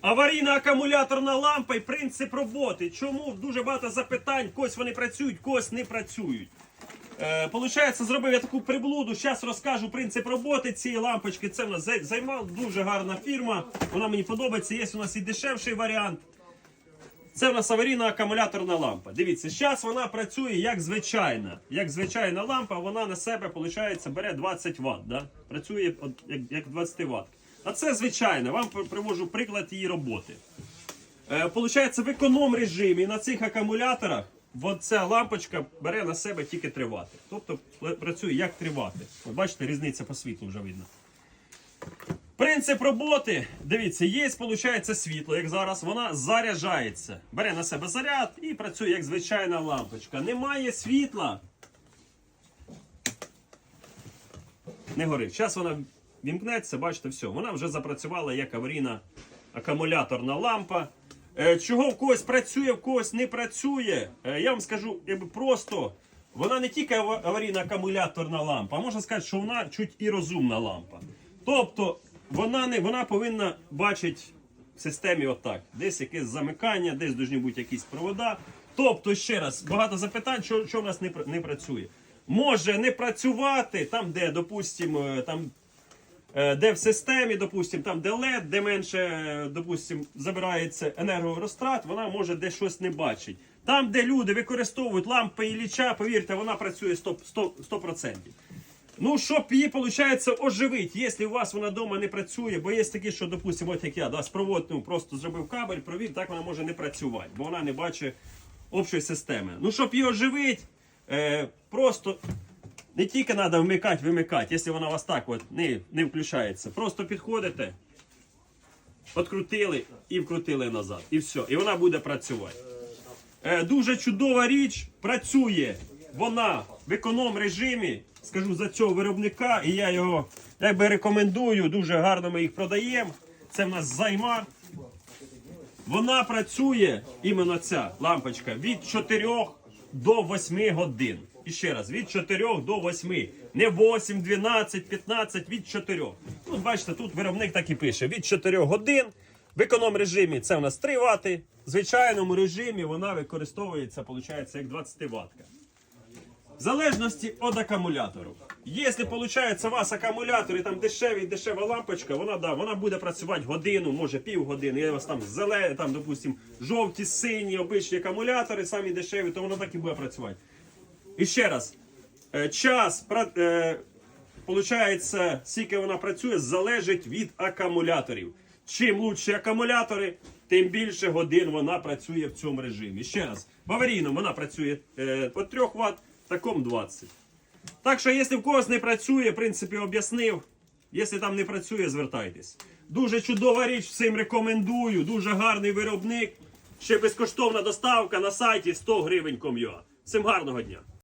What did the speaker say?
Аварійна акумуляторна лампа і принцип роботи. Чому дуже багато запитань, когось вони працюють, когось не працюють. Е, Получається, зробив я таку приблуду. Зараз розкажу принцип роботи цієї лампочки. Це в нас зай- займав дуже гарна фірма. Вона мені подобається. Є у нас і дешевший варіант. Це в нас аварійна акумуляторна лампа. Дивіться, зараз вона працює як звичайна. Як звичайна лампа, вона на себе виходить, бере 20 Вт. Да? Працює як 20 Вт. А це звичайно. Вам привожу приклад її роботи. Е, Получається, в економ режимі на цих акумуляторах ця лампочка бере на себе тільки 3 Вт. Тобто працює як 3 Вт. Бачите, різниця по світлу вже видно. Принцип роботи, дивіться, є, виходить, світло, як зараз, вона заряджається. Бере на себе заряд і працює як звичайна лампочка. Немає світла. Не горить. Зараз вона вімкнеться, бачите, все. Вона вже запрацювала як аварійна акумуляторна лампа. Е, Чого в когось працює, в когось не працює. Е, Я вам скажу, просто. Вона не тільки аварійна акумуляторна лампа, а можна сказати, що вона чуть і розумна лампа. Тобто вона не вона повинна бачити в системі отак. Десь якесь замикання, десь повинні бути якісь провода. Тобто, ще раз, багато запитань, що, що в нас не, не працює. Може не працювати там, де, допустимо, там Е, де в системі, допустим, там де LED, де менше, е, допустим, забирається енергорозтрат, вона може де щось не бачить. Там, де люди використовують лампи і ліча, повірте, вона працює 100%. 100%, 100%. Ну, щоб її, виходить, оживити, якщо у вас вона вдома не працює, бо є такі, що, допустимо, от як я, да, спровод, ну, просто зробив кабель, провів, так вона може не працювати, бо вона не бачить общої системи. Ну, щоб її оживити, е, просто не тільки треба вмикати, вимикати, якщо вона у вас так от не, не включається. Просто підходите, відкрутили і вкрутили назад. І все. І вона буде працювати. Е, дуже чудова річ. Працює вона в економ режимі. Скажу за цього виробника, і я його якби рекомендую. Дуже гарно ми їх продаємо. Це в нас займа. Вона працює, іменно ця лампочка, від 4 до 8 годин. І ще раз, від 4 до 8. Не 8, 12, 15, від 4. Ну, бачите, тут виробник так і пише: від 4 годин. В економ режимі це у нас 3 Вт. В звичайному режимі вона використовується, виходить, як 20 Вт. В залежності від акумулятору. Якщо виходить, у вас акумулятор і там дешевий, дешева лампочка, вона да, вона буде працювати годину, може півгодини. Є у вас там зелені, там, допустим, жовті, сині, обичні акумулятори, самі дешеві, то воно так і буде працювати. І ще раз, е, час, е, получається, скільки вона працює, залежить від акумуляторів. Чим лучші акумулятори, тим більше годин вона працює в цьому режимі. Ще раз, в аварійному вона працює е, по 3 Вт, в такому 20. Так що, якщо в когось не працює, в принципі, об'яснив. Якщо там не працює, звертайтесь. Дуже чудова річ, всім рекомендую. Дуже гарний виробник. Ще безкоштовна доставка на сайті 100 гривень ком'юа. Всім гарного дня!